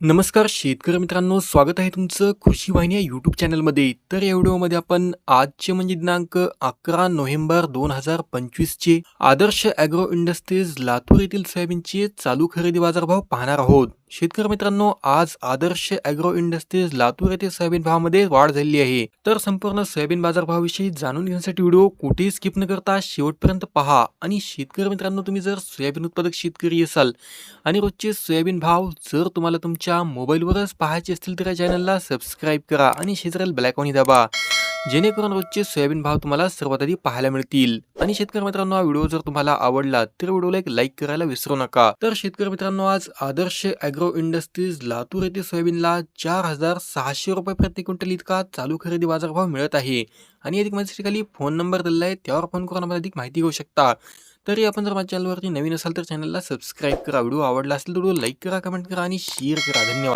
नमस्कार शेतकरी मित्रांनो स्वागत आहे तुमचं कृषी वाहिनी या यूट्यूब चॅनलमध्ये तर या व्हिडिओमध्ये आपण आजचे म्हणजे दिनांक अकरा नोव्हेंबर दोन हजार पंचवीसचे आदर्श अॅग्रो इंडस्ट्रीज लातूर येथील सोयाबीनचे चालू खरेदी बाजारभाव पाहणार आहोत. शेतकरी मित्रांनो आज आदर्श अॅग्रो इंडस्ट्रीज लातूर येथे सोयाबीन भावामध्ये वाढ झालेली आहे. तर संपूर्ण सोयाबीन बाजारभावाविषयी जाणून घेण्यासाठी व्हिडिओ कुठेही स्किप न करता शेवटपर्यंत पहा. आणि शेतकरी मित्रांनो तुम्ही जर सोयाबीन उत्पादक शेतकरी असाल आणि रोजचे सोयाबीन भाव जर तुम्हाला तुमच्या मोबाईलवरच पाहायचे असतील तर या चॅनलला सबस्क्राईब करा आणि शेजारील ब्लॅकॉनी दाबा. जेणेकरून रोजचे सोयाबीन भाव तुम्हाला सर्वात आधी पाहायला मिळतील. आणि शेतकरी मित्रांनो हा व्हिडिओ जर तुम्हाला आवडला तर व्हिडिओला एक लाईक करायला विसरू नका. तर शेतकरी मित्रांनो आज आदर्श अॅग्रो इंडस्ट्रीज लातूर येथे सोयाबीनला चार हजार सहाशे रुपये प्रति क्विंटल इतका चालू खरेदी बाजारभाव मिळत आहे. आणि अधिक माहितीसाठी खाली फोन नंबर दिला आहे त्यावर फोन करून आपण अधिक माहिती घेऊ शकता. तरी आपण जर माझ्या चॅनलवरती नवीन असाल तर चॅनलला सबस्क्राईब करा. व्हिडिओ आवडला असेल तर व्हिडिओ लाईक करा कमेंट करा आणि शेअर करा. धन्यवाद.